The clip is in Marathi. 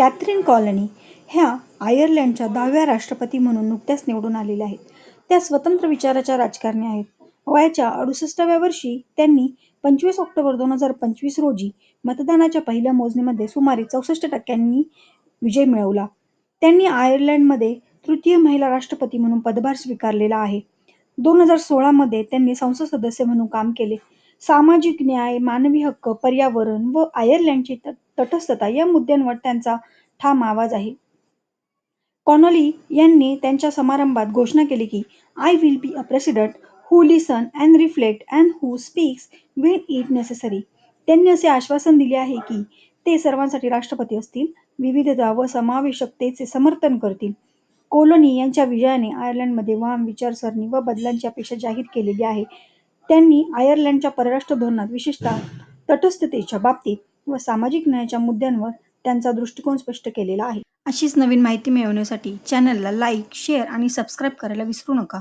कॅथरीन कॉलनी ह्या आयर्लंडच्या दहाव्या राष्ट्रपती म्हणून नुकत्याच निवडून आलेल्या आहेत. त्या स्वतंत्र विचाराच्या राजकारणी आहेत. वयाच्या अडुसष्टाव्या वर्षी त्यांनी पंचवीस ऑक्टोबर दोन हजार पंचवीस रोजी मतदानाच्या पहिल्या मोजणीमध्ये सुमारे चौसष्ट टक्क्यांनी विजय मिळवला. त्यांनी आयर्लंडमध्ये तृतीय महिला राष्ट्रपती म्हणून पदभार स्वीकारलेला आहे. दोन हजार सोळा मध्ये त्यांनी संसद सदस्य म्हणून काम केले. सामाजिक न्याय, मानवी हक्क, पर्यावरण व आयर्लंडची तटस्थता या मुद्द्यांवर त्यांचा ठाम आवाज आहे. कॉनोली यांनी त्यांच्या समारंभात घोषणा केली की "I will be a president who listen and reflect and who speaks when it necessary." त्यांनी असे आश्वासन दिले आहे की ते सर्वांसाठी राष्ट्रपती असतील, विविधता व समावेशकतेचे समर्थन करतील. कोलोनी यांच्या विजयाने आयर्लंडमध्ये वाम विचारसरणी व बदलांची अपेक्षा जाहीर केलेली आहे. त्यांनी आयर्लंडच्या परराष्ट्र धोरणात विशेषतः तटस्थतेच्या बाबतीत व सामाजिक न्यायाच्या मुद्द्यांवर त्यांचा दृष्टिकोन स्पष्ट केलेला आहे. अशीच नवीन माहिती मिळवण्यासाठी चॅनेलला लाईक, शेअर आणि सबस्क्राईब करायला विसरू नका.